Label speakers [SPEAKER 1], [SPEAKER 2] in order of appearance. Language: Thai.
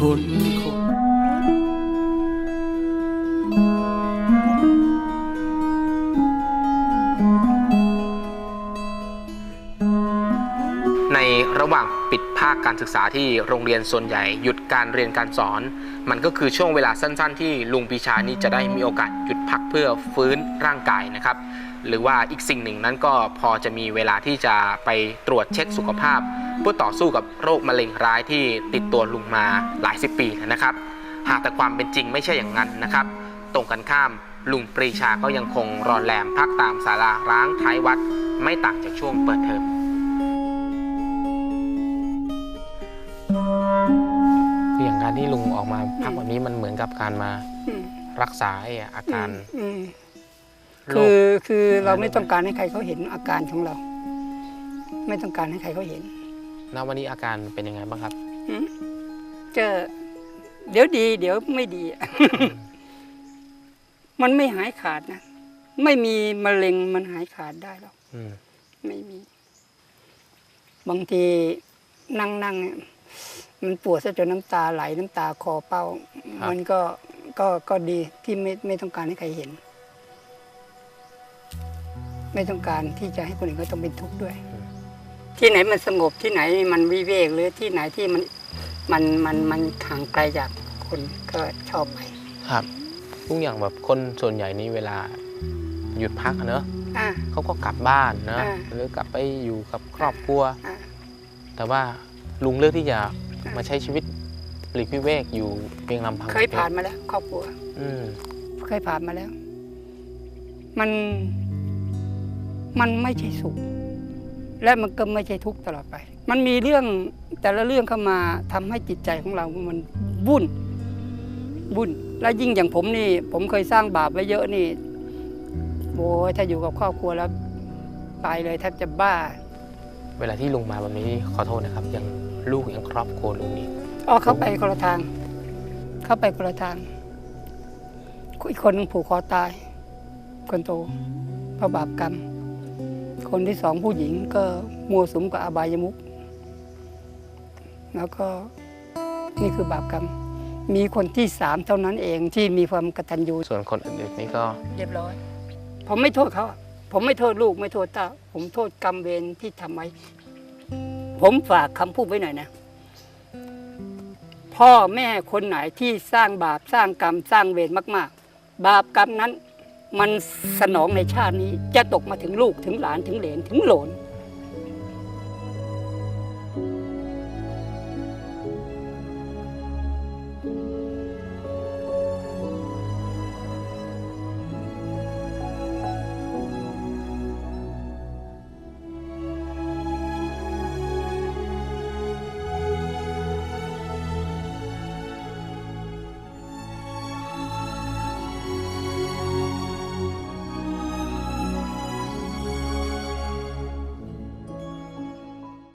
[SPEAKER 1] คน
[SPEAKER 2] ในระหว่างปิดภาคการศึกษาที่โรงเรียนส่วนใหญ่ หยุดการเรียนการสอน มันก็คือช่วงเวลาสั้น ๆ ที่ลุงปีชานี่จะได้มีโอกาสหยุดพักเพื่อฟื้นร่างกายนะครับ หรือว่าอีกสิ่งหนึ่งนั้นก็พอจะมีเวลาที่จะไปตรวจเช็คสุขภาพ เพื่อต่อสู้กับโรคมะเร็งร้ายที่ติดตัวลุงมาหลายสิบปีนะครับ หากแต่ความเป็นจริงไม่ใช่อย่างนั้นนะครับ ตรงกันข้ามลุงปรีชาก็ยังคงรอนแรมพักตามศาลาร้างท้ายวัด ไม่ต่างจากช่วงเปิดเทอม ที่ลุงออกมาพักแบบนี้มันเหมือนกับการมา
[SPEAKER 3] อืม
[SPEAKER 2] รักษาไอ้อาการ
[SPEAKER 3] อืม
[SPEAKER 2] โร
[SPEAKER 3] คือ
[SPEAKER 2] ค
[SPEAKER 3] คือเราไม่ต้องการให้ใครเขาเห็นอาการของเรา ไม่ต้องการให้ใครเขาเห็น
[SPEAKER 2] ณวันนี้อาการเป็นยังไงบ้างครับ
[SPEAKER 3] อืมจะเดี๋ยวดี เดี๋ยวไม่ดี มันไม่หายขาดนะไม่มีมะเร็งมันหายขาดได้หรอก
[SPEAKER 2] อืม
[SPEAKER 3] ไม่มี บางทีนั่งนั่งๆเนี่ย มันปวดซะจนน้ำตาไหลน้ำตาคอเป้ามันก็ก็ก็ดีที่ไม่ไม่ต้องการให้ใครเห็น ไม่ต้องการที่จะให้คนอื่นก็ต้องเป็นทุกข์ด้วย ที่ไหนมันสงบที่ไหนมันวิเวกหรือที่ไหนที่มันมันมันมันห่างไกลจากคนก็ชอบไป
[SPEAKER 2] ครับทุกอย่างแบบคนส่วนใหญ่นี้เวลาหยุดพักอะเนอะ
[SPEAKER 3] อ่า
[SPEAKER 2] เขาก็กลับบ้านเนอะ
[SPEAKER 3] อ่า
[SPEAKER 2] หรือกลับไปอยู่กับครอบครัว
[SPEAKER 3] อ่า
[SPEAKER 2] แต่ว่า ลุงเลือกที่จะมาใช้ชีวิตปลีกวิเวกอยู่เพียงลำพัง
[SPEAKER 3] เคยผ่านมาแล้ว ครอบครัว
[SPEAKER 2] อืม
[SPEAKER 3] เคยผ่านมาแล้ว มัน มันไม่ใช่สุข และมันก็ไม่ใช่ทุกข์ตลอดไป มันมีเรื่องแต่ละเรื่องเข้ามาทำให้จิตใจของเรา มันบุ่นบุ่น และยิ่งอย่างผมนี่ ผมเคยสร้างบาปไว้เยอะนี่โอ้ยถ้าอยู่กับครอบครัวแล้วตายเลยแทบจะบ้า
[SPEAKER 2] เวลาที่ลุงมาแบบนี้ขอโทษนะครับ ยังลูกยังครอบครัวลุงนี่
[SPEAKER 3] อ๋อเข้าไปคนละทาง เข้าไปคนละทางอีกคนหนึ่งผูกคอตาย คนโตเพราะบาปกรรม คนที่สองผู้หญิงก็มัวสุมกับอบายมุกแล้วก็นี่คือบาปกรรม มีคนที่สามเท่านั้นเองที่มีความกตัญญู
[SPEAKER 2] ส่วนคนอื่นๆนี่ก็
[SPEAKER 3] เรียบร้อย ผมไม่โทษเขาอะ ผมไม่โทษลูกไม่โทษตาผมโทษกรรมเวรที่ทำไว้ ผมฝากคำพูดไว้หน่อยนะ พ่อแม่คนไหนที่สร้างบาปสร้างกรรมสร้างเวรมาก ๆ บาปกรรมนั้น มันสนองในชาตินี้จะตกมาถึงลูกถึงหลานถึงเหลนถึงหลน